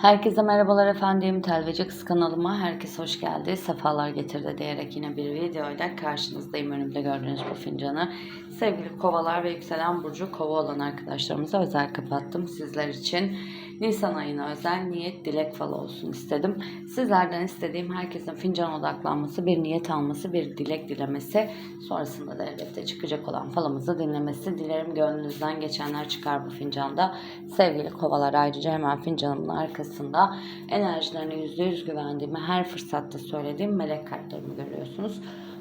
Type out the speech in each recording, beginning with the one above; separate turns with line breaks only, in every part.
Herkese merhabalar efendim. Telveci Kız kanalıma herkes hoş geldi. Sefalar getirdi diyerek yine bir videoyla karşınızdayım. Önümde gördüğünüz bu fincanı. Sevgili kovalar ve yükselen burcu kova olan arkadaşlarımıza özel kapattım. Sizler için Nisan ayına özel niyet dilek falı olsun istedim. Sizlerden istediğim herkesin fincan odaklanması, bir niyet alması, bir dilek dilemesi. Sonrasında da elbette çıkacak olan falımızı dinlemesi. Dilerim gönlünüzden geçenler çıkar bu fincanda. Sevgili kovalar ayrıca hemen fincanımın arkasında enerjilerine %100 güvendiğimi her fırsatta söylediğim melek kartlarımı görüyorsunuz.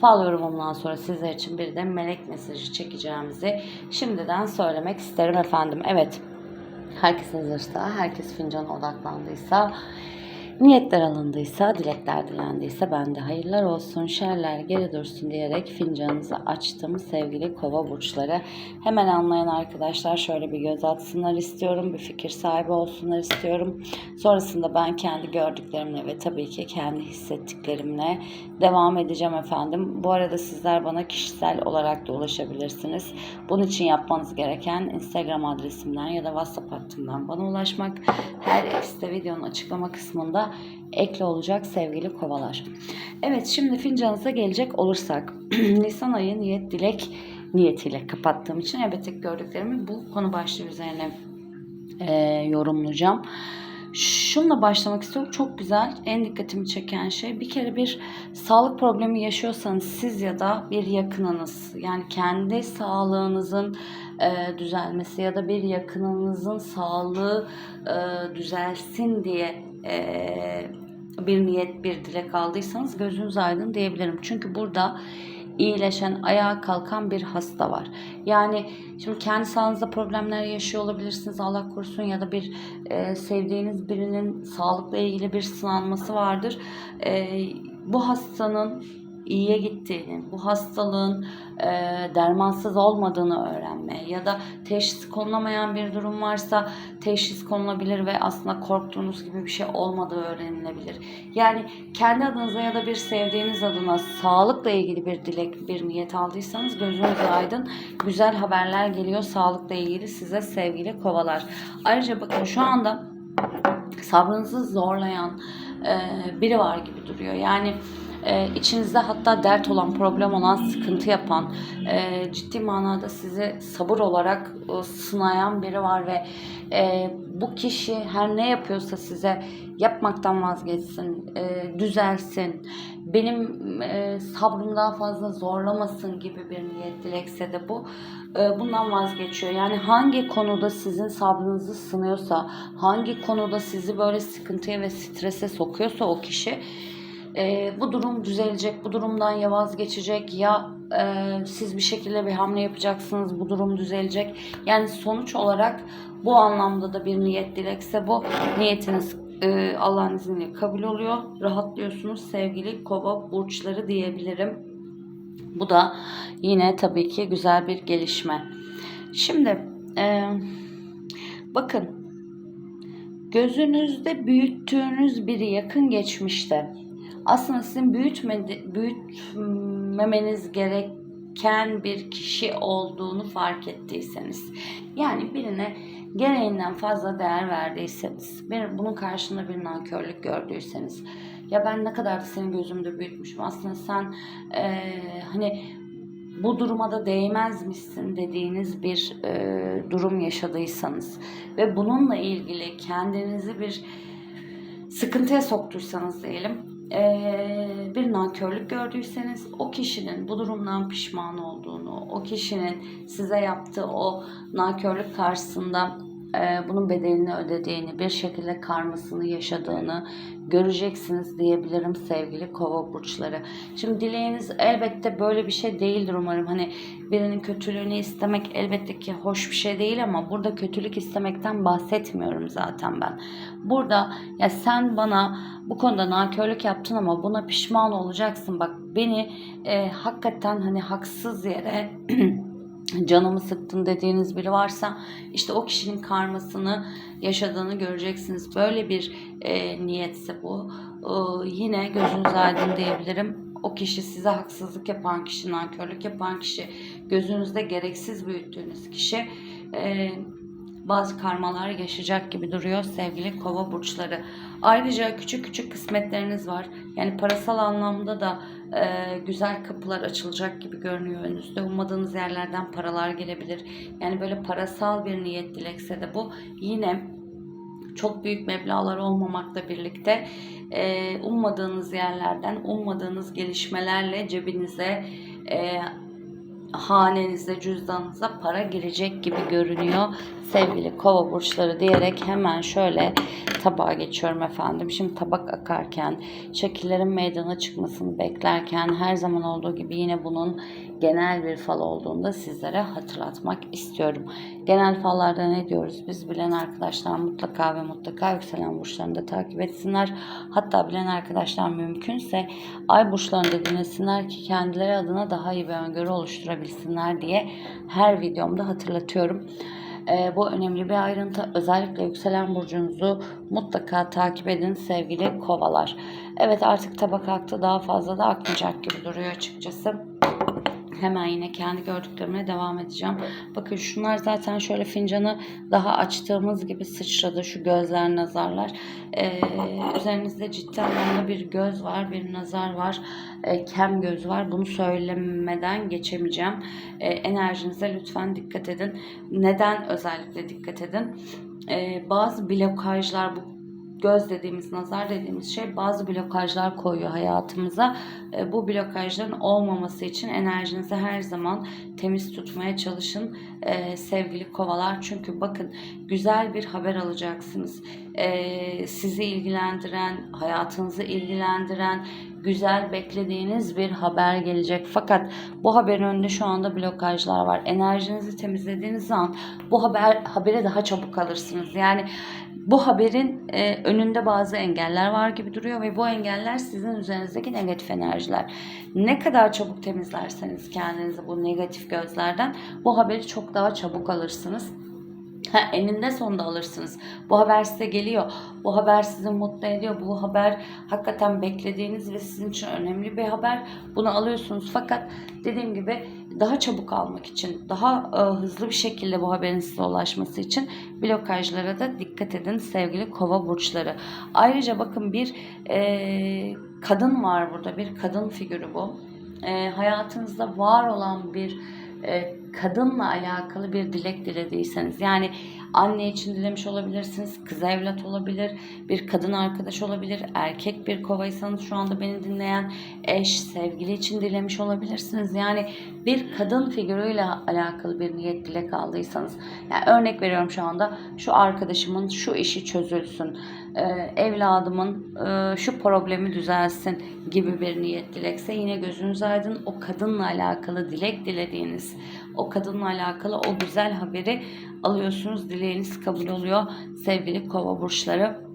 Fal yorumumdan sonra sizler için bir de melek mesajı çekeceğimizi şimdiden söylemek isterim efendim. Evet, herkes hazırsa, herkes fincana odaklandıysa, niyetler alındıysa, dilekler dilendiyse ben de hayırlar olsun, şerler geri dursun diyerek fincanınızı açtım sevgili kova burçları. Hemen anlayan arkadaşlar şöyle bir göz atsınlar istiyorum, bir fikir sahibi olsunlar istiyorum. Sonrasında ben kendi gördüklerimle ve tabii ki kendi hissettiklerimle devam edeceğim efendim. Bu arada sizler bana kişisel olarak da ulaşabilirsiniz. Bunun için yapmanız gereken Instagram adresimden ya da WhatsApp hattımdan bana ulaşmak. Her ikisi de videonun açıklama kısmında ekli olacak sevgili kovalar. Evet şimdi fincanınıza gelecek olursak Nisan ayı niyet dilek niyetiyle kapattığım için elbette gördüklerimi bu konu başlığı üzerine e, yorumlayacağım. Şununla başlamak istiyorum. Çok güzel. En dikkatimi çeken şey bir kere bir sağlık problemi yaşıyorsanız siz ya da bir yakınınız yani kendi sağlığınızın e, düzelmesi ya da bir yakınınızın sağlığı e, düzelsin diye bir niyet bir dilek aldıysanız gözünüz aydın diyebilirim. Çünkü burada iyileşen, ayağa kalkan bir hasta var. Yani şimdi kendi sağlığınızda problemler yaşıyor olabilirsiniz Allah korusun ya da bir e, sevdiğiniz birinin sağlıkla ilgili bir sınanması vardır. E, bu hastanın iyiye gittiğini, bu hastalığın e, dermansız olmadığını öğrenme ya da teşhis konulamayan bir durum varsa teşhis konulabilir ve aslında korktuğunuz gibi bir şey olmadığı öğrenilebilir. Yani kendi adınıza ya da bir sevdiğiniz adına sağlıkla ilgili bir dilek, bir niyet aldıysanız gözünüz aydın. Güzel haberler geliyor sağlıkla ilgili size sevgili kovalar. Ayrıca bakın şu anda sabrınızı zorlayan e, biri var gibi duruyor. Yani e, içinizde hatta dert olan, problem olan, sıkıntı yapan, e, ciddi manada sizi sabır olarak e, sınayan biri var ve e, bu kişi her ne yapıyorsa size yapmaktan vazgeçsin, e, düzelsin, benim e, sabrım daha fazla zorlamasın gibi bir niyet dilekse de bu e, bundan vazgeçiyor. Yani hangi konuda sizin sabrınızı sınıyorsa, hangi konuda sizi böyle sıkıntıya ve strese sokuyorsa o kişi e, bu durum düzelecek, bu durumdan ya vazgeçecek ya e, siz bir şekilde bir hamle yapacaksınız, bu durum düzelecek. Yani sonuç olarak bu anlamda da bir niyet dilekse bu niyetiniz e, Allah'ın izniyle kabul oluyor. Rahatlıyorsunuz sevgili kova burçları diyebilirim. Bu da yine tabii ki güzel bir gelişme. Şimdi e, bakın gözünüzde büyüttüğünüz biri yakın geçmişte aslında sizin büyütmedi, büyütmemeniz gereken bir kişi olduğunu fark ettiyseniz yani birine gereğinden fazla değer verdiyseniz bir, bunun karşında bir nankörlük gördüyseniz ya ben ne kadar da senin gözümde büyütmüşüm aslında sen e, hani bu duruma da değmezmişsin dediğiniz bir e, durum yaşadıysanız ve bununla ilgili kendinizi bir sıkıntıya soktuysanız diyelim bir nankörlük gördüyseniz o kişinin bu durumdan pişman olduğunu, o kişinin size yaptığı o nankörlük karşısında e, bunun bedelini ödediğini, bir şekilde karmasını yaşadığını göreceksiniz diyebilirim sevgili kova burçları. Şimdi dileğiniz elbette böyle bir şey değildir umarım. Hani birinin kötülüğünü istemek elbette ki hoş bir şey değil ama burada kötülük istemekten bahsetmiyorum zaten ben. Burada ya sen bana bu konuda nankörlük yaptın ama buna pişman olacaksın. Bak beni e, hakikaten hani haksız yere canımı sıktın dediğiniz biri varsa işte o kişinin karmasını yaşadığını göreceksiniz. Böyle bir e, niyetse bu. E, yine gözünüz aydın diyebilirim. O kişi size haksızlık yapan kişi, nankörlük yapan kişi, gözünüzde gereksiz büyüttüğünüz kişi e, bazı karmalar yaşayacak gibi duruyor sevgili kova burçları. Ayrıca küçük küçük kısmetleriniz var. Yani parasal anlamda da e, güzel kapılar açılacak gibi görünüyor önünüzde. Ummadığınız yerlerden paralar gelebilir. Yani böyle parasal bir niyet dilekse de bu yine çok büyük meblağlar olmamakla birlikte e, ummadığınız yerlerden, ummadığınız gelişmelerle cebinize, e, hanenize, cüzdanınıza para girecek gibi görünüyor sevgili kova burçları diyerek hemen şöyle tabağa geçiyorum efendim. Şimdi tabak akarken, şekillerin meydana çıkmasını beklerken her zaman olduğu gibi yine bunun genel bir fal olduğunda sizlere hatırlatmak istiyorum. Genel fallarda ne diyoruz? Biz bilen arkadaşlar mutlaka ve mutlaka yükselen burçlarını da takip etsinler. Hatta bilen arkadaşlar mümkünse ay burçlarını da dinlesinler ki kendileri adına daha iyi bir öngörü oluşturabilsinler diye her videomda hatırlatıyorum. Ee, bu önemli bir ayrıntı. Özellikle yükselen burcunuzu mutlaka takip edin sevgili kovalar. Evet artık tabak aktı daha fazla da akmayacak gibi duruyor açıkçası. Hemen yine kendi gördüklerime devam edeceğim. Bakın şunlar zaten şöyle fincanı daha açtığımız gibi sıçradı. Şu gözler, nazarlar. Ee, üzerinizde ciddi anlamda bir göz var, bir nazar var. Ee, kem göz var. Bunu söylemeden geçemeyeceğim. Ee, enerjinize lütfen dikkat edin. Neden özellikle dikkat edin? Ee, bazı blokajlar bu göz dediğimiz, nazar dediğimiz şey bazı blokajlar koyuyor hayatımıza. E, bu blokajların olmaması için enerjinizi her zaman temiz tutmaya çalışın e, sevgili kovalar. Çünkü bakın güzel bir haber alacaksınız. E, sizi ilgilendiren, hayatınızı ilgilendiren, güzel beklediğiniz bir haber gelecek. Fakat bu haberin önünde şu anda blokajlar var. Enerjinizi temizlediğiniz zaman bu haber habere daha çabuk alırsınız. Yani bu haberin e, önünde bazı engeller var gibi duruyor ve bu engeller sizin üzerinizdeki negatif enerjiler. Ne kadar çabuk temizlerseniz kendinizi bu negatif gözlerden bu haberi çok daha çabuk alırsınız. Eninde sonunda alırsınız. Bu haber size geliyor. Bu haber sizi mutlu ediyor. Bu haber hakikaten beklediğiniz ve sizin için önemli bir haber. Bunu alıyorsunuz. Fakat dediğim gibi daha çabuk almak için, daha e, hızlı bir şekilde bu haberin size ulaşması için blokajlara da dikkat edin sevgili kova burçları. Ayrıca bakın bir e, kadın var burada. Bir kadın figürü bu. E, hayatınızda var olan bir e, kadınla alakalı bir dilek dilediyseniz yani anne için dilemiş olabilirsiniz, kız evlat olabilir, bir kadın arkadaş olabilir, erkek bir kovaysanız şu anda beni dinleyen eş, sevgili için dilemiş olabilirsiniz. Yani bir kadın figürüyle alakalı bir niyet dilek aldıysanız yani örnek veriyorum şu anda şu arkadaşımın şu işi çözülsün, e, evladımın e, şu problemi düzelsin gibi bir niyet dilekse yine gözünüz aydın o kadınla alakalı dilek dilediğiniz o kadınla alakalı o güzel haberi alıyorsunuz. Dileğiniz kabul oluyor sevgili kova burçları.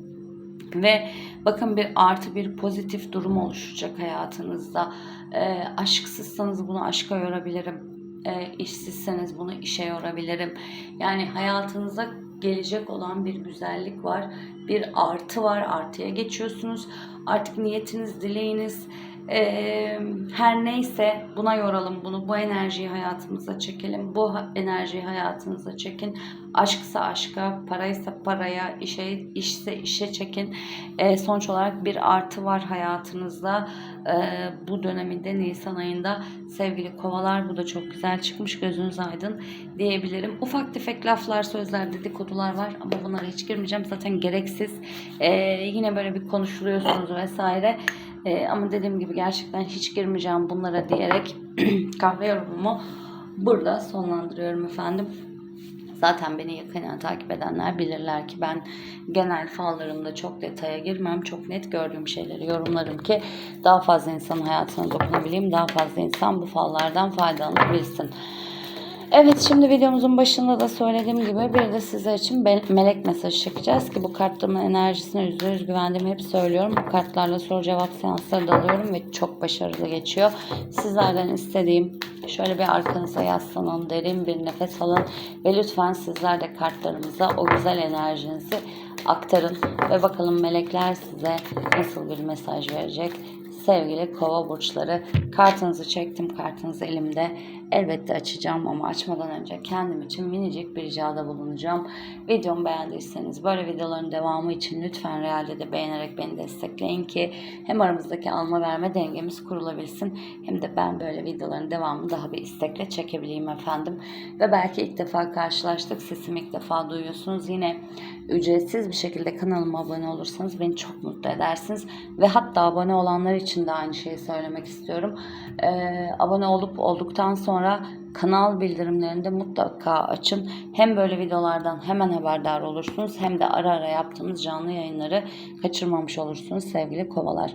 Ve bakın bir artı bir pozitif durum oluşacak hayatınızda. E, aşksızsanız bunu aşka yorabilirim. E, işsizseniz bunu işe yorabilirim. Yani hayatınıza gelecek olan bir güzellik var. Bir artı var. Artıya geçiyorsunuz. Artık niyetiniz, dileğiniz, ee, her neyse buna yoralım bunu. Bu enerjiyi hayatımıza çekelim. Bu enerjiyi hayatınıza çekin. Aşksa aşka, paraysa paraya, işe işse işe çekin. Ee, sonuç olarak bir artı var hayatınızda. Ee, bu döneminde Nisan ayında sevgili kovalar bu da çok güzel çıkmış. Gözünüz aydın diyebilirim. Ufak tefek laflar, sözler, dedikodular var ama bunlara hiç girmeyeceğim. Zaten gereksiz. Ee, yine böyle bir konuşuluyorsunuz vesaire. Ee, ama dediğim gibi gerçekten hiç girmeyeceğim bunlara diyerek kahve yorumumu burada sonlandırıyorum efendim. Zaten beni yakından takip edenler bilirler ki ben genel fallarımda çok detaya girmem. Çok net gördüğüm şeyleri yorumlarım ki daha fazla insanın hayatına dokunabileyim. Daha fazla insan bu fallardan faydalanabilsin. Evet şimdi videomuzun başında da söylediğim gibi bir de sizler için melek mesajı çekeceğiz ki bu kartlarımın enerjisine %100 güvendiğimi hep söylüyorum. Bu kartlarla soru cevap seansları da alıyorum ve çok başarılı geçiyor. Sizlerden istediğim şöyle bir arkanıza yaslanın, derin bir nefes alın ve lütfen sizler de kartlarımıza o güzel enerjinizi aktarın ve bakalım melekler size nasıl bir mesaj verecek sevgili kova burçları. Kartınızı çektim. Kartınız elimde. Elbette açacağım ama açmadan önce kendim için minicik bir ricada bulunacağım. Videomu beğendiyseniz böyle videoların devamı için lütfen realde de beğenerek beni destekleyin ki hem aramızdaki alma verme dengemiz kurulabilsin hem de ben böyle videoların devamını daha bir istekle çekebileyim efendim. Ve belki ilk defa karşılaştık, sesimi ilk defa duyuyorsunuz. Yine ücretsiz bir şekilde kanalıma abone olursanız beni çok mutlu edersiniz. Ve hatta abone olanlar için de aynı şeyi söylemek istiyorum. Ee, abone olup olduktan sonra kanal bildirimlerini de mutlaka açın. Hem böyle videolardan hemen haberdar olursunuz hem de ara ara yaptığımız canlı yayınları kaçırmamış olursunuz sevgili kovalar.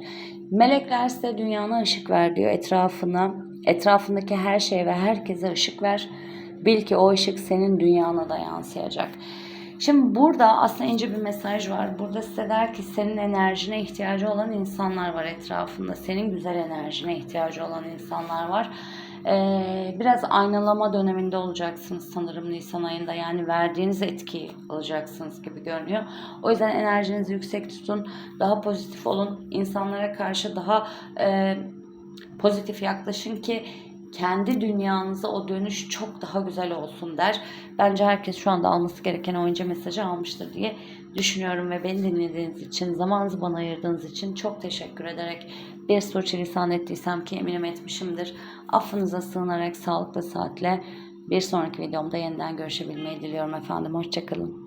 Melekler size dünyanın ışık ver diyor. Etrafına, etrafındaki her şeye ve herkese ışık ver. Bil ki o ışık senin dünyana da yansıyacak. Şimdi burada aslında ince bir mesaj var. Burada size der ki senin enerjine ihtiyacı olan insanlar var etrafında. Senin güzel enerjine ihtiyacı olan insanlar var. Ee, biraz aynalama döneminde olacaksınız sanırım Nisan ayında. Yani verdiğiniz etkiyi alacaksınız gibi görünüyor. O yüzden enerjinizi yüksek tutun. Daha pozitif olun. İnsanlara karşı daha e, pozitif yaklaşın ki kendi dünyanıza o dönüş çok daha güzel olsun der. Bence herkes şu anda alması gereken oyuncu mesajı almıştır diye düşünüyorum ve beni dinlediğiniz için, zamanınızı bana ayırdığınız için çok teşekkür ederek bir sürçülisan ettiysem ki eminim etmişimdir. Affınıza sığınarak sağlıklı saatle bir sonraki videomda yeniden görüşebilmeyi diliyorum efendim. Hoşçakalın.